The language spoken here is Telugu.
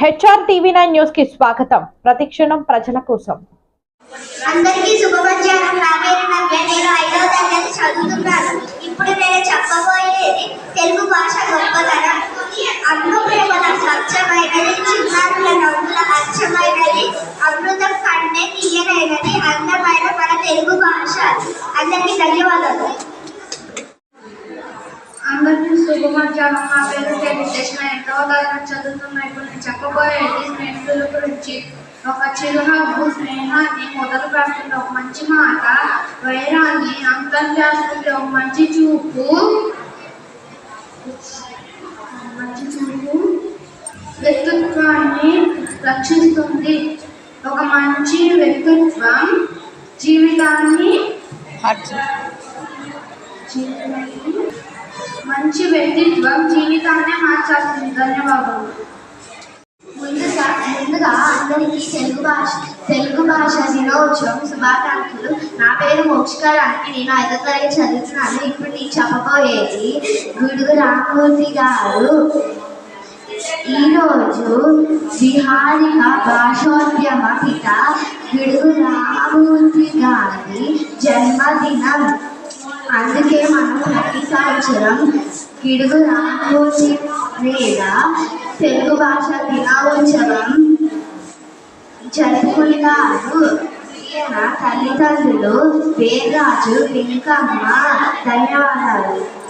హెచ్ఆర్ టీవీ నైన్ న్యూస్కి స్వాగతం. ప్రతిక్షణం ప్రజల కోసం. అందరికీ శుభ మధ్యాహ్నం. నా పేరు నవ్య. నేను ఐదవ తరగతి చదువుతున్నాను. ఇప్పుడు నేను చెప్పబోయేది తెలుగు భాష గొప్పతనం. అన్ను ప్రేమల స్వచ్ఛమైనది చిన్నారుల నవ్వుల అచ్చమైనది అమృతం కంటే తీయనైనది అందమైన మన తెలుగు భాష. అందరికీ ధన్యవాదాలు. అందరికీ శుభ మధ్యాహ్నం. నా పేరు తేజస్ తరగతి చదువుతున్నా ఇప్పుడు నేను చెప్పబోయేది స్నేహితుల గురించి ఒక చిరునవ్వు స్నేహాన్ని మొదలు పెడుతుంది ఒక మంచి మాట వైరాన్ని అంతం చేస్తుంది ఒక మంచి చూపు. మంచి చూపు. వ్యక్తిత్వాన్ని రక్షిస్తుంది. ఒక మంచి వ్యక్తిత్వం జీవితాన్ని జీవితాన్ని మంచి వ్యక్తిత్వం జీవితాన్నే మార్చేస్తుంది ధన్యవాదాలు. ముందుగా ముందుగా అందరికీ తెలుగు భాష తెలుగు భాష దినోత్సవం శుభాకాంక్షలు. నా పేరు మోక్షకారానికి నేను ఐదో తరగతి చదువుతున్నాను. ఇప్పుడు నేను చెప్పబోయేది గుడుగు రామూర్తి గారు. ఈరోజు విహారిక భాషోద్యమ పిత గుడుగు రామూర్తి గారి జన్మదినం. అందుకే మనం ప్రతి సంవత్సరం గిడుగు రామూర్తి లేదా తెలుగు భాష దినోత్సవం జరుపుకుంటారు. ఈయన తల్లిదండ్రులు వేదరాజు వెంకమ్మ ధన్యవాదాలు.